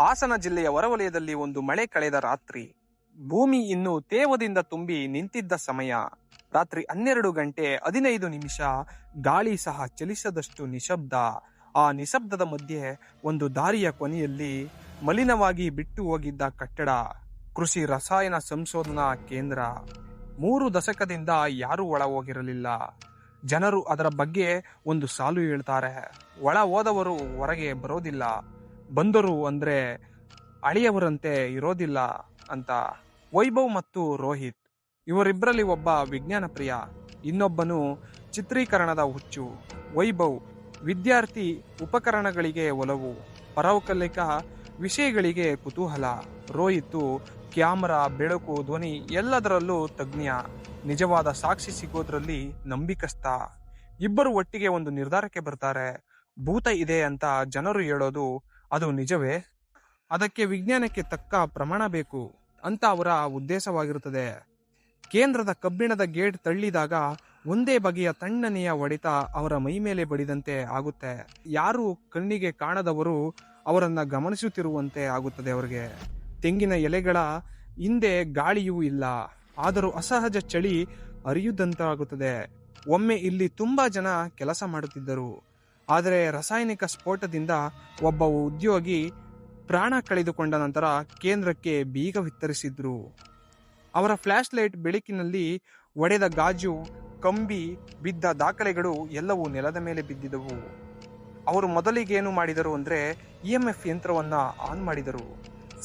ಹಾಸನ ಜಿಲ್ಲೆಯ ಹೊರವಲಯದಲ್ಲಿ ಒಂದು ಮಳೆ ಕಳೆದ ರಾತ್ರಿ, ಭೂಮಿ ಇನ್ನು ತೇವದಿಂದ ತುಂಬಿ ನಿಂತಿದ್ದ ಸಮಯ. ರಾತ್ರಿ ಹನ್ನೆರಡು ಗಂಟೆ ಹದಿನೈದು ನಿಮಿಷ, ಗಾಳಿ ಸಹ ಚಲಿಸದಷ್ಟು ನಿಶಬ್ದ. ಆ ನಿಶಬ್ದದ ಮಧ್ಯೆ ಒಂದು ದಾರಿಯ ಕೊನೆಯಲ್ಲಿ ಮಲಿನವಾಗಿ ಬಿಟ್ಟು ಹೋಗಿದ್ದ ಕಟ್ಟಡ, ಕೃಷಿ ರಸಾಯನ ಸಂಶೋಧನಾ ಕೇಂದ್ರ. ಮೂರು ದಶಕದಿಂದ ಯಾರೂ ಒಳ ಹೋಗಿರಲಿಲ್ಲ ಜನರು ಅದರ ಬಗ್ಗೆ ಒಂದು ಸಾಲು ಹೇಳ್ತಾರೆ. ಒಳ ಹೋದವರು ಹೊರಗೆ ಬರೋದಿಲ್ಲ. ಬಂದರು ಅಂದ್ರೆ ಅಳಿಯವರಂತೆ ಇರೋದಿಲ್ಲ ಅಂತ ವೈಭವ್ ಮತ್ತು ರೋಹಿತ್. ಇವರಿಬ್ಬರಲ್ಲಿ ಒಬ್ಬ ವಿಜ್ಞಾನ ಪ್ರಿಯ, ಇನ್ನೊಬ್ಬನು ಚಿತ್ರೀಕರಣದ ಹುಚ್ಚು. ವೈಭವ್ ವಿದ್ಯಾರ್ಥಿ ಉಪಕರಣಗಳಿಗೆ ಒಲವು, ಪರವಕಲಿಕ ವಿಷಯಗಳಿಗೆ ಕುತೂಹಲ. ರೋಹಿತ್ ಕ್ಯಾಮರಾ, ಬೆಳಕು, ಧ್ವನಿ ಎಲ್ಲದರಲ್ಲೂ ತಜ್ಞ, ನಿಜವಾದ ಸಾಕ್ಷಿ ಸಿಗೋದ್ರಲ್ಲಿ ನಂಬಿಕಸ್ಥ. ಇಬ್ಬರು ಒಟ್ಟಿಗೆ ಒಂದು ನಿರ್ಧಾರಕ್ಕೆ ಬರ್ತಾರೆ. ಭೂತ ಇದೆ ಅಂತ ಜನರು ಹೇಳೋದು ಅದು ನಿಜವೇ? ಅದಕ್ಕೆ ವಿಜ್ಞಾನಕ್ಕೆ ತಕ್ಕ ಪ್ರಮಾಣ ಬೇಕು ಅಂತ ಅವರ ಉದ್ದೇಶವಾಗಿರುತ್ತದೆ. ಕೇಂದ್ರದ ಕಬ್ಬಿಣದ ಗೇಟ್ ತಳ್ಳಿದಾಗ ಒಂದೇ ಬಗೆಯ ತಣ್ಣನೆಯ ಹೊಡೆತ ಅವರ ಮೈ ಮೇಲೆ ಬಡಿದಂತೆ ಆಗುತ್ತೆ. ಯಾರು ಕಣ್ಣಿಗೆ ಕಾಣದವರು ಅವರನ್ನು ಗಮನಿಸುತ್ತಿರುವಂತೆ ಆಗುತ್ತದೆ ಅವರಿಗೆ. ತೆಂಗಿನ ಎಲೆಗಳ ಹಿಂದೆ ಗಾಳಿಯೂ ಇಲ್ಲ. ಆದರೂ ಅಸಹಜ ಚಳಿ ಅರಿಯುದಂತಾಗುತ್ತದೆ. ಒಮ್ಮೆ ಇಲ್ಲಿ ತುಂಬಾ ಜನ ಕೆಲಸ ಮಾಡುತ್ತಿದ್ದರು. ಆದರೆ ರಾಸಾಯನಿಕ ಸ್ಫೋಟದಿಂದ ಒಬ್ಬ ಉದ್ಯೋಗಿ ಪ್ರಾಣ ಕಳೆದುಕೊಂಡ ನಂತರ ಕೇಂದ್ರಕ್ಕೆ ಬೀಗ ವಿತರಿಸಿದ್ರು. ಅವರ ಫ್ಲ್ಯಾಶ್ ಲೈಟ್ ಬೆಳಕಿನಲ್ಲಿ ಒಡೆದ ಗಾಜು, ಕಂಬಿ ಬಿದ್ದ ದಾಖಲೆಗಳು ಎಲ್ಲವೂ ನೆಲದ ಮೇಲೆ ಬಿದ್ದಿದವು. ಅವರು ಮೊದಲಿಗೇನು ಮಾಡಿದರು ಅಂದರೆ ಇ ಎಂ ಎಫ್ ಯಂತ್ರವನ್ನು ಆನ್ ಮಾಡಿದರು.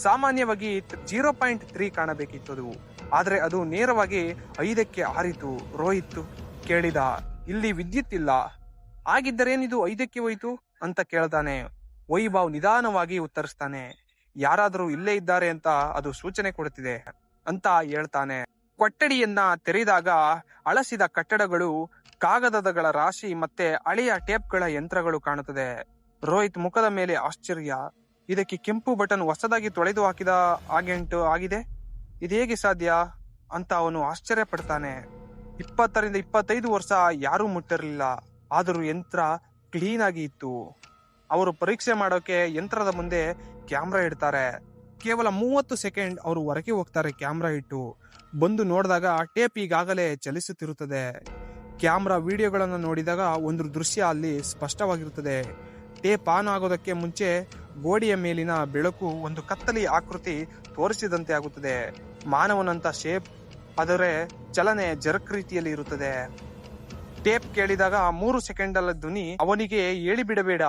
ಸಾಮಾನ್ಯವಾಗಿ ಜೀರೋ ಪಾಯಿಂಟ್ ತ್ರೀ ಕಾಣಬೇಕಿತ್ತು ಆದರೆ ಅದು ನೇರವಾಗಿ ಐದಕ್ಕೆ ಆರಿತು, ರೋಹಿತ್ ಕೇಳಿದ, ಇಲ್ಲಿ ವಿದ್ಯುತ್ ಇಲ್ಲ ಆಗಿದ್ದರೇನಿದು ಐದಕ್ಕೆ ಹೋಯ್ತು ಅಂತ ಕೇಳ್ತಾನೆ. ವೈಭವ್ ನಿಧಾನವಾಗಿ ಉತ್ತರಿಸ್ತಾನೆ. ಯಾರಾದರೂ ಇಲ್ಲೇ ಇದ್ದಾರೆ ಅಂತ ಅದು ಸೂಚನೆ ಕೊಡುತ್ತಿದೆ ಅಂತ ಹೇಳ್ತಾನೆ. ಕೊಠಡಿಯನ್ನ ತೆರೆದಾಗ ಅಳಸಿದ ಕಟ್ಟಡಗಳು ಕಾಗದಗಳ ರಾಶಿ ಮತ್ತೆ ಹಳೆಯ ಟೇಪ್ಗಳ ಯಂತ್ರಗಳು ಕಾಣುತ್ತದೆ. ರೋಹಿತ್ ಮುಖದ ಮೇಲೆ ಆಶ್ಚರ್ಯ. ಇದಕ್ಕೆ ಕೆಂಪು ಬಟನ್ ಹೊಸದಾಗಿ ತೊಳೆದು ಹಾಕಿದ ಆಗೆಂಟು ಆಗಿದೆ? ಇದು ಹೇಗೆ ಸಾಧ್ಯ? ಅಂತ ಅವನು ಆಶ್ಚರ್ಯ ಪಡ್ತಾನೆ ಇಪ್ಪತ್ತರಿಂದ ಇಪ್ಪತ್ತೈದು ವರ್ಷ ಯಾರೂ ಮುಟ್ಟಿರಲಿಲ್ಲ. ಆದರೂ ಯಂತ್ರ ಕ್ಲೀನ್ ಆಗಿ ಇತ್ತು. ಅವರು ಪರೀಕ್ಷೆ ಮಾಡೋಕೆ ಯಂತ್ರದ ಮುಂದೆ ಕ್ಯಾಮ್ರಾ ಇಡ್ತಾರೆ. ಕೇವಲ ಮೂವತ್ತು ಸೆಕೆಂಡ್ ಅವರು ಹೊರಗೆ ಹೋಗ್ತಾರೆ ಕ್ಯಾಮ್ರಾ ಇಟ್ಟು. ಬಂದು ನೋಡಿದಾಗ ಟೇಪ್ ಈಗಾಗಲೇ ಚಲಿಸುತ್ತಿರುತ್ತದೆ. ಕ್ಯಾಮ್ರಾ ವಿಡಿಯೋಗಳನ್ನು ನೋಡಿದಾಗ ಒಂದು ದೃಶ್ಯ ಅಲ್ಲಿ ಸ್ಪಷ್ಟವಾಗಿರುತ್ತದೆ. ಟೇಪ್ ಆನ್ ಆಗೋದಕ್ಕೆ ಮುಂಚೆ ಗೋಡೆಯ ಮೇಲಿನ ಬೆಳಕು ಒಂದು ಕತ್ತಲಿ ಆಕೃತಿ ತೋರಿಸಿದಂತೆ ಆಗುತ್ತದೆ. ಮಾನವನಂತ ಶೇಪ್ ಆದರೆ ಚಲನೆ ಜರ್ಕ್ ರೀತಿಯಲ್ಲಿ ಇರುತ್ತದೆ. ಟೇಪ್ ಆ ಮೂರು ಸೆಕೆಂಡಲ್ಲ ಧ್ವನಿ ಅವನಿಗೆ ಹೇಳಿ ಬಿಡಬೇಡ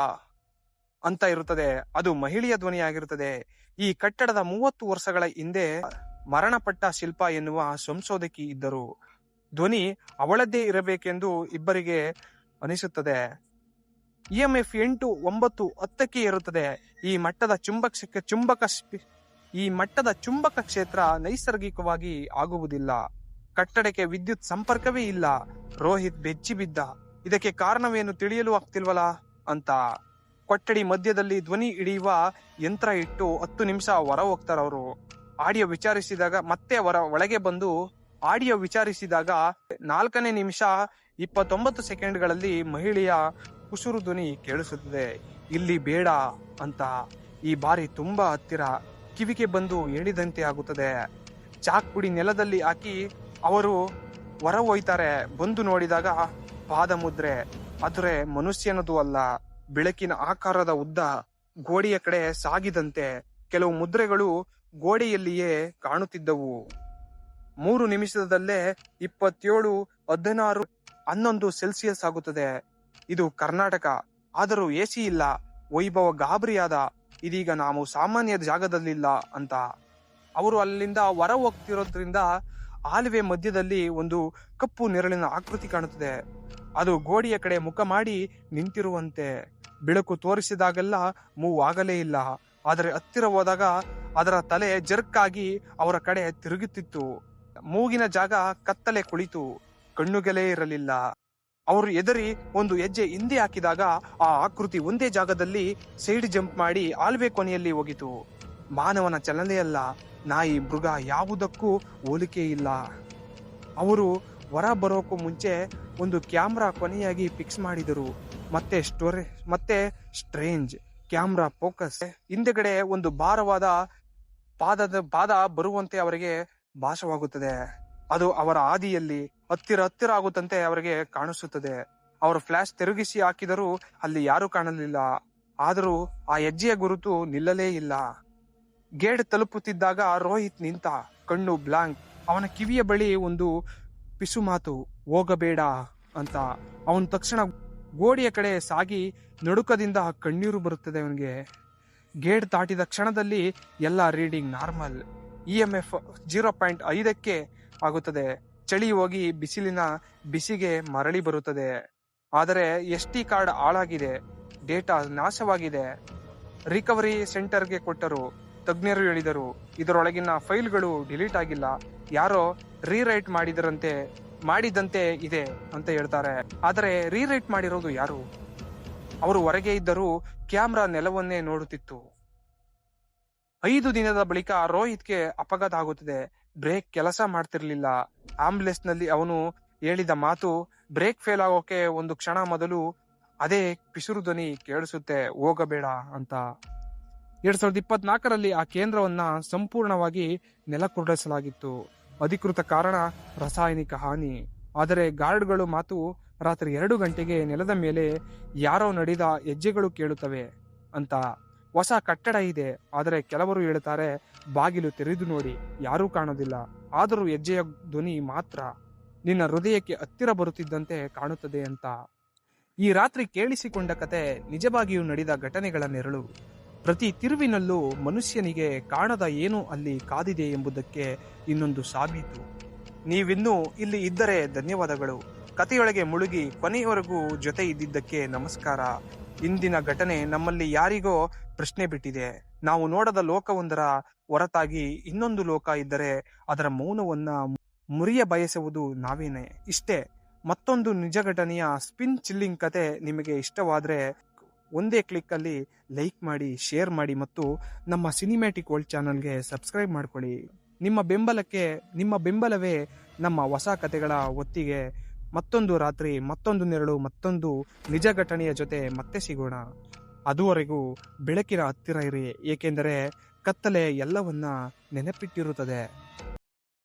ಅಂತ ಇರುತ್ತದೆ. ಅದು ಮಹಿಳೆಯ ಧ್ವನಿಯಾಗಿರುತ್ತದೆ. ಈ ಕಟ್ಟಡದ ಮೂವತ್ತು ವರ್ಷಗಳ ಹಿಂದೆ ಮರಣಪಟ್ಟ ಶಿಲ್ಪ ಎನ್ನುವ ಸಂಶೋಧಕಿ ಇದ್ದರು. ಧ್ವನಿ ಅವಳದ್ದೇ ಇರಬೇಕೆಂದು ಇಬ್ಬರಿಗೆ ಅನಿಸುತ್ತದೆ. ಇ ಎಂ ಎಫ್ ಎಂಟು ಒಂಬತ್ತು ಹತ್ತಕ್ಕೆ ಇರುತ್ತದೆ ಈ ಮಟ್ಟದ ಚುಂಬಕ ಚುಂಬಕ ಈ ಮಟ್ಟದ ಚುಂಬಕ ಕ್ಷೇತ್ರ ನೈಸರ್ಗಿಕವಾಗಿ ಆಗುವುದಿಲ್ಲ. ಕಟ್ಟಡಕ್ಕೆ ವಿದ್ಯುತ್ ಸಂಪರ್ಕವೇ ಇಲ್ಲ. ರೋಹಿತ್ ಬೆಚ್ಚಿ ಬಿದ್ದ. ಇದಕ್ಕೆ ಕಾರಣವೇನು ತಿಳಿಯಲು ಆಗ್ತಿಲ್ವಲ್ಲ ಅಂತ. ಕೊಠಡಿ ಮಧ್ಯದಲ್ಲಿ ಧ್ವನಿ ಹಿಡಿಯುವ ಯಂತ್ರ ಇಟ್ಟು ಹತ್ತು ನಿಮಿಷ ಹೊರ ಹೋಗ್ತಾರ ಅವರು ಆಡಿಯೋ ವಿಚಾರಿಸಿದಾಗ ಮತ್ತೆ ಹೊರ ಒಳಗೆ ಬಂದು ಆಡಿಯೋ ವಿಚಾರಿಸಿದಾಗ ನಾಲ್ಕನೇ ನಿಮಿಷ ಇಪ್ಪತ್ತೊಂಬತ್ತು ಸೆಕೆಂಡ್ಗಳಲ್ಲಿ ಮಹಿಳೆಯ ಕುಸುರು ಧ್ವನಿ ಕೇಳಿಸುತ್ತದೆ. ಇಲ್ಲಿ ಬೇಡ ಅಂತ. ಈ ಬಾರಿ ತುಂಬಾ ಹತ್ತಿರ. ಕಿವಿಗೆ ಬಂದು ಹೇಳಿದಂತೆ ಆಗುತ್ತದೆ. ಚಾಕ್ ಪುಡಿ ನೆಲದಲ್ಲಿ ಹಾಕಿ ಅವರು ಹೊರ ಹೋಯ್ತಾರೆ. ಬಂದು ನೋಡಿದಾಗ ಪಾದ ಮುದ್ರೆ ಆದರೆ ಮನುಷ್ಯನದು ಅಲ್ಲ, ಬೆಳಕಿನ ಆಕಾರದ ಉದ್ದ ಗೋಡೆಯ ಕಡೆ ಸಾಗಿದಂತೆ ಕೆಲವು ಮುದ್ರೆಗಳು ಗೋಡೆಯಲ್ಲಿಯೇ ಕಾಣುತ್ತಿದ್ದವು. ಮೂರು ನಿಮಿಷದಲ್ಲೇ ಇಪ್ಪತ್ತೇಳು, ಹದಿನಾರು, ಹನ್ನೊಂದು ಸೆಲ್ಸಿಯಸ್ ಆಗುತ್ತದೆ. ಇದು ಕರ್ನಾಟಕ. ಆದರೂ ಎಸಿ ಇಲ್ಲ. ವೈಭವ ಗಾಬರಿಯಾದ. ಇದೀಗ ನಾವು ಸಾಮಾನ್ಯ ಜಾಗದಲ್ಲಿಲ್ಲ ಅಂತ. ಅವರು ಅಲ್ಲಿಂದ ಹೊರ ಹೋಗ್ತಿರೋದ್ರಿಂದ ಆಲುವೆ ಮಧ್ಯದಲ್ಲಿ ಒಂದು ಕಪ್ಪು ನೆರಳಿನ ಆಕೃತಿ ಕಾಣುತ್ತದೆ. ಅದು ಗೋಡೆಯ ಕಡೆ ಮುಖ ಮಾಡಿ ನಿಂತಿರುವಂತೆ. ಬೆಳಕು ತೋರಿಸಿದಾಗೆಲ್ಲ ಮೂವ್ ಆಗಲೇ ಇಲ್ಲ. ಆದರೆ ಹತ್ತಿರ ಹೋದಾಗ ಅದರ ತಲೆ ಜರ್ಕ್ ಆಗಿ ಅವರ ಕಡೆ ತಿರುಗುತ್ತಿತ್ತು. ಮೂಗಿನ ಜಾಗ ಕತ್ತಲೆ ಕುಳಿತು. ಕಣ್ಣುಗಳೇ ಇರಲಿಲ್ಲ. ಅವರು ಎದರಿ ಒಂದು ಹೆಜ್ಜೆ ಹಿಂದೆ ಹಾಕಿದಾಗ ಆ ಆಕೃತಿ ಒಂದೇ ಜಾಗದಲ್ಲಿ ಸೈಡ್ ಜಂಪ್ ಮಾಡಿ ಆಲ್ವೆ ಕೊನೆಯಲ್ಲಿ ಹೋಗಿತು. ಮಾನವನ ಚಲನೆಯಲ್ಲ. ನಾಯಿ ಮೃಗ ಯಾವುದಕ್ಕೂ ಹೋಲಿಕೆ ಇಲ್ಲ. ಅವರು ಹೊರ ಬರೋಕ್ಕೂ ಮುಂಚೆ ಒಂದು ಕ್ಯಾಮ್ರಾ ಕೊನೆಯಾಗಿ ಫಿಕ್ಸ್ ಮಾಡಿದರು. ಮತ್ತೆ ಸ್ಟೋರೇ, ಮತ್ತೆ ಸ್ಟ್ರೇಂಜ್ ಕ್ಯಾಮ್ರಾ ಫೋಕಸ್. ಹಿಂದೆಗಡೆ ಒಂದು ಭಾರವಾದ ಪಾದದ ಪಾದ ಬರುವಂತೆ ಅವರಿಗೆ ಭಾಷವಾಗುತ್ತದೆ ಅದು ಅವರ ಹಾದಿಯಲ್ಲಿ ಹತ್ತಿರ ಹತ್ತಿರ ಆಗುತ್ತಂತೆ ಅವರಿಗೆ ಕಾಣಿಸುತ್ತದೆ. ಅವರು ಫ್ಲಾಶ್ ತಿರುಗಿಸಿ ಹಾಕಿದರೂ ಅಲ್ಲಿ ಯಾರೂ ಕಾಣಲಿಲ್ಲ. ಆದರೂ ಆ ಹೆಜ್ಜೆಯ ಗುರುತು ನಿಲ್ಲಲೇ ಇಲ್ಲ. ಗೇಟ್ ತಲುಪುತ್ತಿದ್ದಾಗ ರೋಹಿತ್ ನಿಂತ ಕಣ್ಣು ಬ್ಲಾಂಕ್. ಅವನ ಕಿವಿಯ ಬಳಿ ಒಂದು ಪಿಸು ಮಾತು, ಹೋಗಬೇಡ ಅಂತ. ಅವನು ತಕ್ಷಣ ಗೋಡೆಯ ಕಡೆ ಸಾಗಿ ನಡುಕದಿಂದ ಕಣ್ಣೀರು ಬರುತ್ತದೆ ಅವನಿಗೆ. ಗೇಟ್ ದಾಟಿದ ಕ್ಷಣದಲ್ಲಿ ಎಲ್ಲ reading normal. E M F zero point ಐದಕ್ಕೆ ಆಗುತ್ತದೆ. ಚಳಿ ಹೋಗಿ ಬಿಸಿಲಿನ ಬಿಸಿಗೆ ಮರಳಿ ಬರುತ್ತದೆ. ಆದರೆ ಎಸ್ ಟಿ ಕಾರ್ಡ್ ಹಾಳಾಗಿದೆ. ಡೇಟಾ ನಾಶವಾಗಿದೆ. ರಿಕವರಿ ಸೆಂಟರ್ಗೆ ಕೊಟ್ಟರು. ತಜ್ಞರು ಹೇಳಿದರು, ಇದರೊಳಗಿನ ಫೈಲ್ಗಳು ಡಿಲೀಟ್ ಆಗಿಲ್ಲ, ಯಾರೋ ರೀರೈಟ್ ಮಾಡಿದರಂತೆ, ಮಾಡಿದಂತೆ ಇದೆ ಅಂತ ಹೇಳ್ತಾರೆ. ಆದರೆ ರೀರೈಟ್ ಮಾಡಿರೋದು ಯಾರು? ಅವರು ಹೊರಗೆ ಇದ್ದರೂ ಕ್ಯಾಮ್ರಾ ನೆಲವನ್ನೇ ನೋಡುತ್ತಿತ್ತು. ಐದು ದಿನದ ಬಳಿಕ ರೋಹಿತ್ಗೆ ಅಪಘಾತ ಆಗುತ್ತದೆ. ಬ್ರೇಕ್ ಕೆಲಸ ಮಾಡ್ತಿರ್ಲಿಲ್ಲ. ಆಂಬುಲೆನ್ಸ್ನಲ್ಲಿ ಅವನು ಹೇಳಿದ ಮಾತು ಬ್ರೇಕ್ ಫೇಲ್ ಆಗೋಕೆ ಒಂದು ಕ್ಷಣ ಮೊದಲು ಅದೇ ಪಿಸುರು ಧ್ವನಿ ಕೇಳಿಸುತ್ತೆ, ಹೋಗಬೇಡ ಅಂತ. ಎರಡ್ ಸಾವಿರದ ಇಪ್ಪತ್ನಾಲ್ಕರಲ್ಲಿ ಆ ಕೇಂದ್ರವನ್ನ ಸಂಪೂರ್ಣವಾಗಿ ನೆಲಕುರುಳಿಸಲಾಗಿತ್ತು ಅಧಿಕೃತ ಕಾರಣ, ರಾಸಾಯನಿಕ ಹಾನಿ. ಆದರೆ ಗಾರ್ಡ್ಗಳು ಮಾತು ರಾತ್ರಿ ಎರಡು ಗಂಟೆಗೆ ನೆಲದ ಮೇಲೆ ಯಾರೋ ನಡೆದ ಹೆಜ್ಜೆಗಳು ಕೇಳುತ್ತವೆ ಅಂತ. ಹೊಸ ಕಟ್ಟಡ ಇದೆ, ಆದರೆ ಕೆಲವರು ಹೇಳುತ್ತಾರೆ ಬಾಗಿಲು ತೆರೆದು ನೋಡಿ, ಯಾರೂ ಕಾಣೋದಿಲ್ಲ. ಆದರೂ ಹೆಜ್ಜೆಯ ಧ್ವನಿ ಮಾತ್ರ. ನಿನ್ನ ಹೃದಯಕ್ಕೆ ಹತ್ತಿರ ಬರುತ್ತಿದ್ದಂತೆ ಕಾಣುತ್ತದೆ ಅಂತ. ಈ ರಾತ್ರಿ ಕೇಳಿಸಿಕೊಂಡ ಕತೆ ನಿಜವಾಗಿಯೂ ನಡೆದ ಘಟನೆಗಳ ನೆರಳು. ಪ್ರತಿ ತಿರುವಿನಲ್ಲೂ ಮನುಷ್ಯನಿಗೆ ಕಾಣದ ಏನು ಅಲ್ಲಿ ಕಾದಿದೆ ಎಂಬುದಕ್ಕೆ ಇನ್ನೊಂದು ಸಾಬೀತು. ನೀವಿನ್ನೂ ಇಲ್ಲಿ ಇದ್ದರೆ ಧನ್ಯವಾದಗಳು. ಕಥೆಯೊಳಗೆ ಮುಳುಗಿ ಕೊನೆಯವರೆಗೂ ಜೊತೆ ಇದ್ದಿದ್ದಕ್ಕೆ ನಮಸ್ಕಾರ. ಇಂದಿನ ಘಟನೆ ನಮ್ಮಲ್ಲಿ ಯಾರಿಗೋ ಪ್ರಶ್ನೆ ಬಿಟ್ಟಿದೆ. ನಾವು ನೋಡದ ಲೋಕವೊಂದರ ಹೊರತಾಗಿ ಇನ್ನೊಂದು ಲೋಕ ಇದ್ದರೆ ಅದರ ಮೌನವನ್ನ ಮುರಿಯ ಬಯಸುವುದು ನಾವೇನೆ. ಇಷ್ಟೇ, ಮತ್ತೊಂದು ನಿಜ ಘಟನೆಯ ಸ್ಪಿನ್ ಚಿಲ್ಲಿಂಗ್ ಕತೆ ನಿಮಗೆ ಇಷ್ಟವಾದ್ರೆ ಒಂದೇ ಕ್ಲಿಕ್ಕಲ್ಲಿ ಲೈಕ್ ಮಾಡಿ, ಶೇರ್ ಮಾಡಿ ಮತ್ತು ನಮ್ಮ ಸಿನಿಮ್ಯಾಟಿಕ್ ವರ್ಲ್ಡ್ ಚಾನಲ್ಗೆ ಸಬ್ಸ್ಕ್ರೈಬ್ ಮಾಡ್ಕೊಳ್ಳಿ. ನಿಮ್ಮ ಬೆಂಬಲಕ್ಕೆ, ನಿಮ್ಮ ಬೆಂಬಲವೇ ನಮ್ಮ ಹೊಸ ಕತೆಗಳ ಒತ್ತಿಗೆ. ಮತ್ತೊಂದು ರಾತ್ರಿ, ಮತ್ತೊಂದು ನೆರಳು, ಮತ್ತೊಂದು ನಿಜ ಘಟನೆಯ ಜೊತೆ ಮತ್ತೆ ಸಿಗೋಣ. ಅದುವರೆಗೂ ಬೆಳಕಿನ ಹತ್ತಿರ ಇರಿ, ಏಕೆಂದರೆ ಕತ್ತಲೆ ಎಲ್ಲವನ್ನ ನೆನಪಿಟ್ಟಿರುತ್ತದೆ.